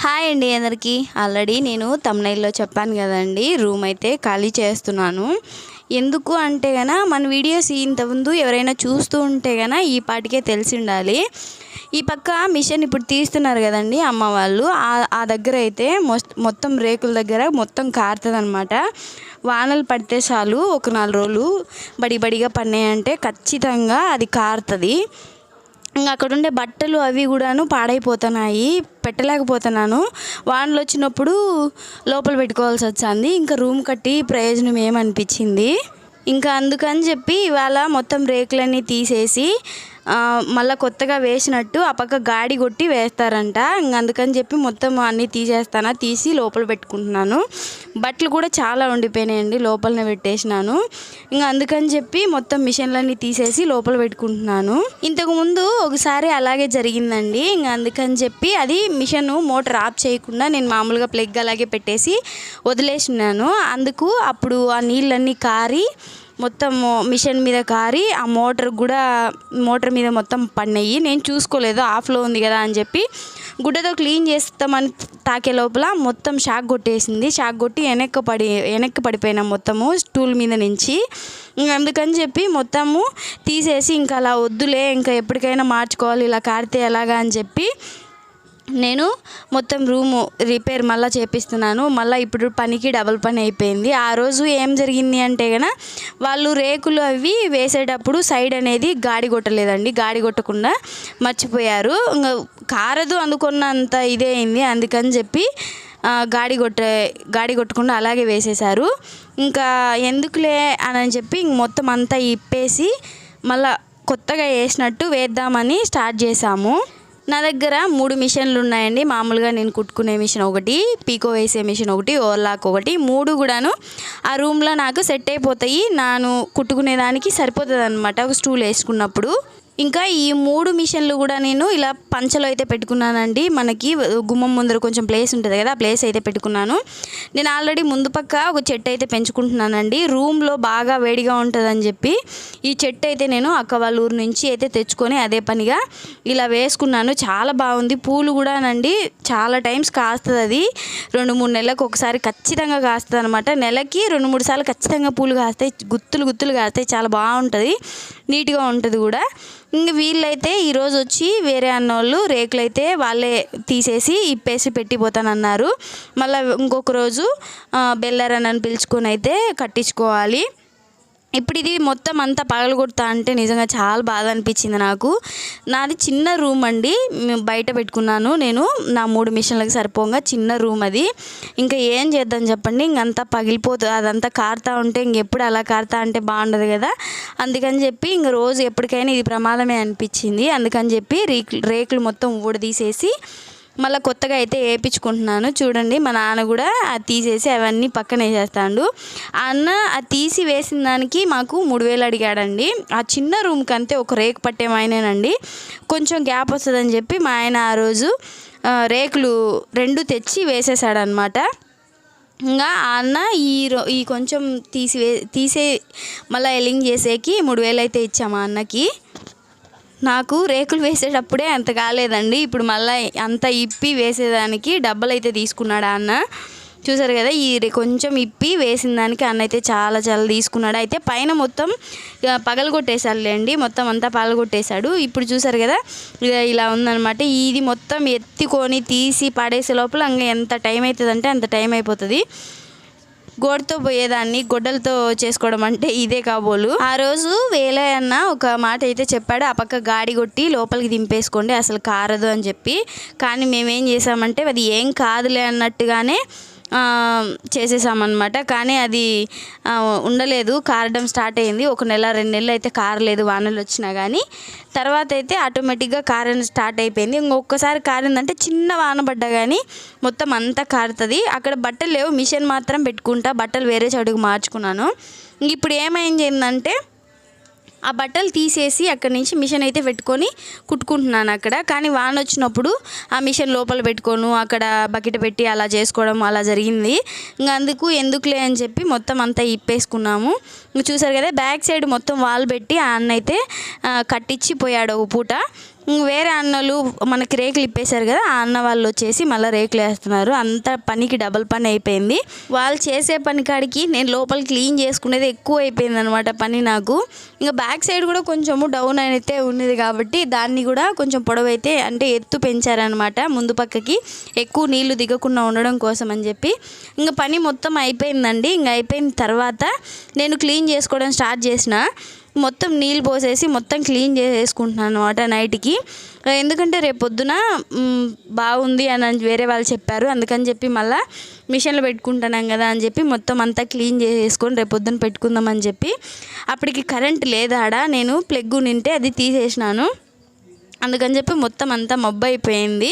Hi అండి అందరికీ. Already నేను తమ్నైల్లో చెప్పాను కదండి రూమ్ అయితే ఖాళీ చేస్తున్నాను. ఎందుకు అంటే గన మన వీడియోస్ ఇంతకుముందు ఎవరైనా చూస్తూ ఉంటే గన ఈ పాటికే తెలిసి ఉండాలి ఈ పక్క మిషన్ ఇప్పుడు తీస్తున్నారు కదండి అమ్మ వాళ్ళు. ఆ- దగ్గర అయితే మొత్తం రేకుల దగ్గర మొత్తం కారుతుందనమాట వానలు పడితే చాలు ఒక నాలుగు రోజులు బడి బడిగా పడినాయంటే ఖచ్చితంగా అది కారుతుంది. ఇంకా అక్కడ ఉండే బట్టలు అవి కూడాను పాడైపోతున్నాయి పెట్టలేకపోతున్నాను. వానలు వచ్చినప్పుడు లోపల పెట్టుకోవాల్సి వచ్చింది. ఇంకా రూమ్ కట్టి ప్రయోజనం ఏమనిపించింది? ఇంకా అందుకని చెప్పి ఇవాళ మొత్తం రేకులన్నీ తీసేసి మళ్ళా కొత్తగా వేసినట్టు ఆ పక్క గాడి కొట్టి వేస్తారంట. ఇంక అందుకని చెప్పి మొత్తం అన్నీ తీసేస్తానా తీసి లోపల పెట్టుకుంటున్నాను. బట్టలు కూడా చాలా ఉండిపోయినాయండి లోపలనే పెట్టేసినాను. ఇంకా అందుకని చెప్పి మొత్తం మిషన్లన్నీ తీసేసి లోపల పెట్టుకుంటున్నాను. ఇంతకుముందు ఒకసారి అలాగే జరిగిందండి. ఇంకా అందుకని చెప్పి అది మిషన్ మోటార్ ఆఫ్ చేయకుండా నేను మామూలుగా ప్లగ్ అలాగే పెట్టేసి వదిలేసినాను. అందుకు అప్పుడు ఆ నీళ్ళన్నీ కారి మొత్తం మిషన్ మీద కారి ఆ మోటార్ కూడా మోటార్ మీద మొత్తం పడినాయి. నేను చూసుకోలేదు ఆఫ్లో ఉంది కదా అని చెప్పి. గుడ్డతో క్లీన్ చేస్తామని తాకే లోపల మొత్తం షాక్ కొట్టేసింది. షాక్ కొట్టి వెనక్కి పడి వెనక్కి పడిపోయినాం మొత్తము స్టూల్ మీద నుంచి. అందుకని చెప్పి మొత్తము తీసేసి ఇంకా అలా వద్దులే ఇంకా ఎప్పటికైనా మార్చుకోవాలి ఇలా కారితే ఎలాగా అని చెప్పి నేను మొత్తం రూము రిపేర్ మళ్ళీ చేపిస్తున్నాను. మళ్ళీ ఇప్పుడు పనికి డబల్ పని అయిపోయింది. ఆ రోజు ఏం జరిగింది అంటే గన వాళ్ళు రేకులు అవి వేసేటప్పుడు సైడ్ అనేది గాడి కొట్టలేదండి. గాడి కొట్టకుండా మర్చిపోయారు. ఇంకా కారదు అనుకున్నంత ఇదే అయింది. అందుకని చెప్పి గాడి కొట్టే గాడి కొట్టకుండా అలాగే వేసేశారు. ఇంకా ఎందుకులే అని చెప్పి ఇంక మొత్తం అంతా ఇప్పేసి మళ్ళీ కొత్తగా వేసినట్టు వేద్దామని స్టార్ట్ చేశాము నా దగ్గర మూడు మిషన్లు ఉన్నాయండి మామూలుగా నేను కుట్టుకునే మిషన్ ఒకటి పీకో వేసే మిషన్ ఒకటి ఓవర్లాక్ ఒకటి. మూడు కూడాను ఆ రూమ్లో నాకు సెట్ అయిపోతాయి. నాను కుట్టుకునేదానికి సరిపోతుంది అనమాట ఒక స్టూల్ వేసుకున్నప్పుడు. ఇంకా ఈ మూడు మిషన్లు కూడా నేను ఇలా పంచలో అయితే పెట్టుకున్నానండి. మనకి గుమ్మం ముందర కొంచెం ప్లేస్ ఉంటుంది కదా ఆ ప్లేస్ అయితే పెట్టుకున్నాను. నేను ఆల్రెడీ ముందు పక్క ఒక చెట్టు అయితే పెంచుకుంటున్నానండి. రూమ్లో బాగా వేడిగా ఉంటుందని చెప్పి ఈ చెట్టు అయితే నేను అక్క వాళ్ళ ఊరు నుంచి అయితే తెచ్చుకొని అదే పనిగా ఇలా వేసుకున్నాను. చాలా బాగుంది. పూలు కూడానండి చాలా టైమ్స్ కాస్తుంది అది. రెండు మూడు నెలలకు ఒకసారి ఖచ్చితంగా కాస్తుంది అనమాట నెలకి రెండు మూడు సార్లు ఖచ్చితంగా పూలు కాస్తాయి. గుత్తులు గుత్తులు కాస్తాయి. చాలా బాగుంటుంది. నీట్గా ఉంటుంది కూడా. ఇంక వీళ్ళైతే ఈరోజు వచ్చి వేరే అన్నోళ్ళు రేకులు అయితే వాళ్ళే తీసేసి ఇప్పేసి పెట్టిపోతానన్నారు. మళ్ళీ ఇంకొక రోజు బెల్లర్ అని పిలుచుకొని అయితే కట్టించుకోవాలి. ఇప్పుడు ఇది మొత్తం అంతా పగలగొడతా అంటే నిజంగా చాలా బాధ అనిపించింది నాకు. నాది చిన్న రూమ్ అండి. బయట పెట్టుకున్నాను. నేను నా మూడు మిషన్లకు సరిపోగా చిన్న రూమ్ అది. ఇంకా ఏం చేద్దాం చెప్పండి. ఇంకంతా పగిలిపోతుంది అదంతా కారుతా ఉంటే ఇంకెప్పుడు అలా కారుతా అంటే బాగుండదు కదా. అందుకని చెప్పి ఇంక రోజు ఎప్పటికైనా ఇది ప్రమాదమే అనిపించింది. అందుకని చెప్పి రేకులు రేకులు మొత్తం ఊడదీసేసి మళ్ళీ కొత్తగా అయితే వేయించుకుంటున్నాను. చూడండి మా నాన్న కూడా అది తీసేసి అవన్నీ పక్కన వేసేస్తాడు. ఆ అన్న అది తీసి వేసిన దానికి మాకు మూడు వేలు అడిగాడండి. ఆ చిన్న రూమ్కి అంతే ఒక రేకు పట్టేమాయనేనండి కొంచెం గ్యాప్ వస్తుందని చెప్పి మా ఆయన ఆ రోజు రేకులు రెండు తెచ్చి వేసేసాడనమాట ఇంకా ఆ అన్న ఈ రో ఈ కొంచెం తీసివే తీసే మళ్ళీ ఎలింగ్ చేసేకి మూడు వేలు అయితే ఇచ్చాము అన్నకి. నాకు రేకులు వేసేటప్పుడే అంత కాలేదండి. ఇప్పుడు మళ్ళీ అంత ఇప్పి వేసేదానికి డబ్బలు అయితే తీసుకున్నాడా అన్న. చూసారు కదా ఈ రే- కొంచెం ఇప్పి వేసిన దానికి అన్న అయితే చాలా చాలా తీసుకున్నాడు. అయితే పైన మొత్తం ఇక పగలగొట్టేశాడులేండి మొత్తం అంతా పగలగొట్టేశాడు. ఇప్పుడు చూసారు కదా ఇక ఇలా ఉందన్నమాట. ఇది మొత్తం ఎత్తుకొని తీసి పడేసే లోపల ఇంకా ఎంత టైం అవుతుందంటే అంత టైం అయిపోతుంది. గోడతో పోయేదాన్ని గొడ్డలతో చేసుకోవడం అంటే ఇదే కాబోలు. ఆ రోజు వేలయ్య అన్న ఒక మాట అయితే చెప్పాడు ఆ పక్క గాడి కొట్టి లోపలికి దింపేసుకోండి అసలు కారదు అని చెప్పి. కానీ మేమేం చేసామంటే అది ఏం కాదులే అన్నట్టుగానే చేసేసామన్నమాట. కానీ అది ఉండలేదు. కారడం స్టార్ట్ అయింది. ఒక నెల రెండు నెలలు అయితే కారలేదు వానలు వచ్చినా కానీ తర్వాత అయితే ఆటోమేటిక్గా కారడం స్టార్ట్ అయిపోయింది. ఇంకొకసారి కారిందంటే చిన్న వాన పడ్డా కానీ మొత్తం అంతా కారుతుంది. అక్కడ బట్టలు లేవు. మిషన్ మాత్రం పెట్టుకుంటా బట్టలు వేరే చోటుకు మార్చుకున్నాను. ఇంక ఇప్పుడు ఏమైంది ఏంటంటే ఆ బట్టలు తీసేసి అక్కడి నుంచి మిషన్ అయితే పెట్టుకొని కుట్టుకుంటున్నాను అక్కడ. కానీ వాన వచ్చినప్పుడు ఆ మిషన్ లోపల పెట్టుకోను అక్కడ బకెట్ పెట్టి అలా చేసుకోవడం అలా జరిగింది. ఇంకా అందుకు ఎందుకులే అని చెప్పి మొత్తం అంతా ఇప్పేసుకున్నాము. చూసారు కదా బ్యాక్ సైడ్ మొత్తం వాల్ పెట్టి ఆ అన్న అయితే కట్టించి పోయాడు ఒక పూట. వేరే అన్నలు మనకి రేకులు ఇప్పేశారు కదా ఆ అన్న వాళ్ళు వచ్చేసి మళ్ళీ రేకులు వేస్తున్నారు. అంత పనికి డబల్ పని అయిపోయింది. వాళ్ళు చేసే పని కాడికి నేను లోపల క్లీన్ చేసుకునేది ఎక్కువ అయిపోయింది అనమాట పని నాకు. ఇంకా బ్యాక్ సైడ్ కూడా కొంచెము డౌన్ అయితే ఉన్నది కాబట్టి దాన్ని కూడా కొంచెం పొడవైతే అంటే ఎత్తు పెంచారనమాట ముందు పక్కకి. ఎక్కువ నీళ్ళు దిగకుండా ఉండడం కోసం అని చెప్పి. ఇంకా పని మొత్తం అయిపోయిందండి. ఇంకా అయిపోయిన తర్వాత నేను క్లీన్ చేసుకోవడం స్టార్ట్ చేసిన. మొత్తం నీళ్ళు పోసేసి మొత్తం క్లీన్ చేసేసుకుంటున్నాను అనమాట నైట్కి. ఎందుకంటే రేపు పొద్దున బాగుంది అని వేరే వాళ్ళు చెప్పారు. అందుకని చెప్పి మళ్ళీ మిషన్లో పెట్టుకుంటున్నాం కదా అని చెప్పి మొత్తం అంతా క్లీన్ చేసేసుకొని రేపు పొద్దున పెట్టుకుందామని చెప్పి. అప్పటికి కరెంట్ లేదాడ? నేను ప్లగ్ నింటే అది తీసేసినాను. అందుకని చెప్పి మొత్తం అంతా మబ్బు అయిపోయింది.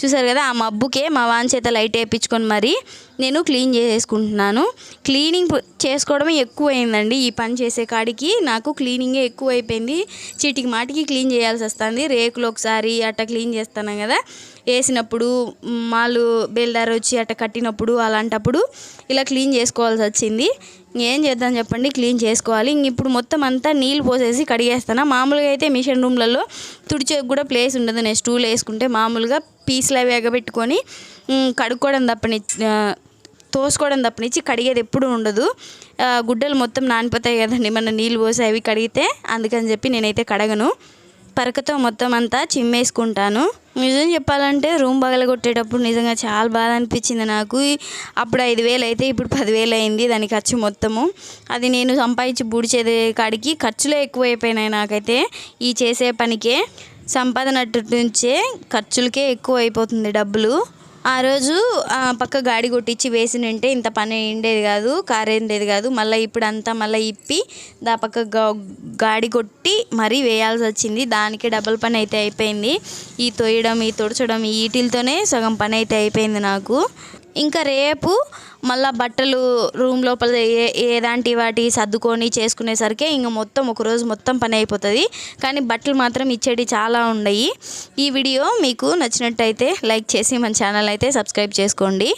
చూసారు కదా ఆ మబ్బుకే మా వాన్ చేత లైట్ వేయించుకొని మరి నేను క్లీన్ చేసేసుకుంటున్నాను. క్లీనింగ్ చేసుకోవడమే ఎక్కువ అయిందండి ఈ పని చేసే కాడికి. నాకు క్లీనింగే ఎక్కువ అయిపోయింది చీటికి మాటికి క్లీన్ చేయాల్సి వస్తుంది. రేకులు ఒకసారి అట్ట క్లీన్ చేస్తాను కదా. వేసినప్పుడు మాలు బేల్దారు వచ్చి అట్ట కట్టినప్పుడు అలాంటప్పుడు ఇలా క్లీన్ చేసుకోవాల్సి వచ్చింది. ఏం చేద్దాం చెప్పండి క్లీన్ చేసుకోవాలి. ఇంక ఇప్పుడు మొత్తం అంతా నీళ్ళు పోసేసి కడిగేస్తాను. మామూలుగా అయితే మిషన్ రూమ్లలో తుడిచేకి కూడా ప్లేస్ ఉండదు. నేను స్టూల్ వేసుకుంటే మామూలుగా పీసులు అవి ఎగబెట్టుకొని కడుక్కోవడం తప్పని తోసుకోవడం తప్పనిచ్చి కడిగేది ఎప్పుడు ఉండదు. గుడ్డలు మొత్తం నానిపోతాయి కదండి. మన నీళ్ళు పోసి అవి కడిగితే అందుకని చెప్పి నేనైతే కడగను. పరకతో మొత్తం అంతా చిమ్మేసుకుంటాను. నిజం చెప్పాలంటే రూమ్ పగలగొట్టేటప్పుడు నిజంగా చాలా బాధ అనిపించింది నాకు. అప్పుడు ఐదు వేలు అయితే ఇప్పుడు పదివేలు అయింది దాని ఖర్చు మొత్తము. అది నేను సంపాదించి బూడిచేదే కాడికి ఖర్చులే ఎక్కువ అయిపోయినాయి నాకైతే ఈ చేసే పనికే. సంపాదన నుంచే ఖర్చులకే ఎక్కువ అయిపోతుంది డబ్బులు. ఆ రోజు పక్క గాడి కొట్టించి వేసినంటే ఇంత పని ఉండేది కాదు కారు ఉండేది కాదు మళ్ళీ ఇప్పుడు అంతా మళ్ళీ ఇప్పి దా పక్క గాడి కొట్టి మరీ వేయాల్సి వచ్చింది. దానికి డబల్ పని అయితే అయిపోయింది. ఈ తొయ్యడం ఈ తుడచడం ఈ ఈటిలతోనే సగం పని అయితే అయిపోయింది నాకు. ఇంకా రేపు మళ్ళీ బట్టలు రూమ్ లోపల ఏ ఏలాంటి వాటి సర్దుకొని చేసుకునేసరికి ఇంకా మొత్తం ఒక రోజు మొత్తం పని అయిపోతుంది. కానీ బట్టలు మాత్రం ఇచ్చేటి చాలా ఉన్నాయి. ఈ వీడియో మీకు నచ్చినట్టయితే లైక్ చేసి మన ఛానల్ అయితే సబ్స్క్రైబ్ చేసుకోండి.